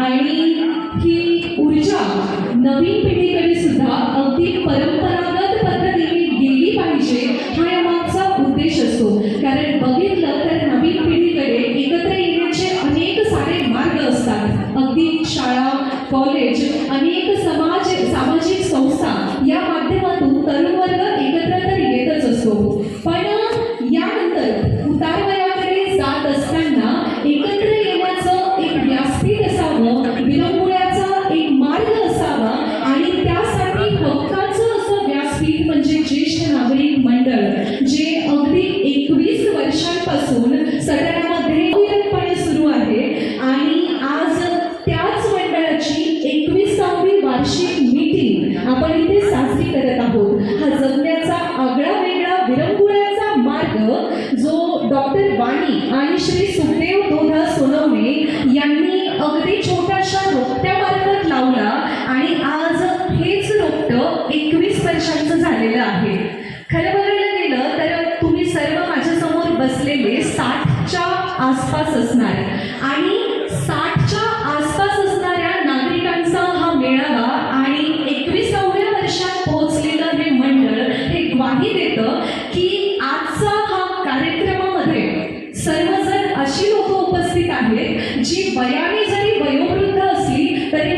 आणि ही ऊर्जा नवीन पिढीकडे सुद्धा अगदी परंपरागत पद्धतीने गेली पाहिजे हा या मागचा उद्देश असतो. कारण बघितलं तर नवीन पिढीकडे एकत्र येण्याचे अनेक सारे मार्ग असतात. अगदी शाळा कॉलेज अनेक समाज सामाजिक संस्था या माध्यमातून तरुण वर्ग मंडळ जे अगदी एकवीस वर्षांपासून सदरामध्ये अविरतपणे सुरू आहे आणि आज त्याच मंडळाची एकविसावी वार्षिक मीटिंग आपण इथे साजरी करत आहोत. हा जगण्याचा आगळा वेगळा विरंगुळ्याचा मार्ग जो डॉक्टर वाणी आणि श्री सुखदेव दोधा सोनवणे यांनी अगदी छोट्याशा रोपट्यामार्फत लावला आणि आज हेच रोपट एकवीस वर्षांचं झालेलं आहे. खरं बघायला गेलं तर तुम्ही सर्व माझ्यासमोर बसलेले साठच्या आसपास असणार. आणि साठच्या आसपास असणाऱ्या नागरिकांचा हा मेळावा आणि एकविसाव्या वर्षात पोहोचलेलं हे मंडळ हे ग्वाही देतं की आजचा हा कार्यक्रमामध्ये सर्वजण अशी लोक उपस्थित आहेत जी वयाने जरी वयोवृद्ध असली तरी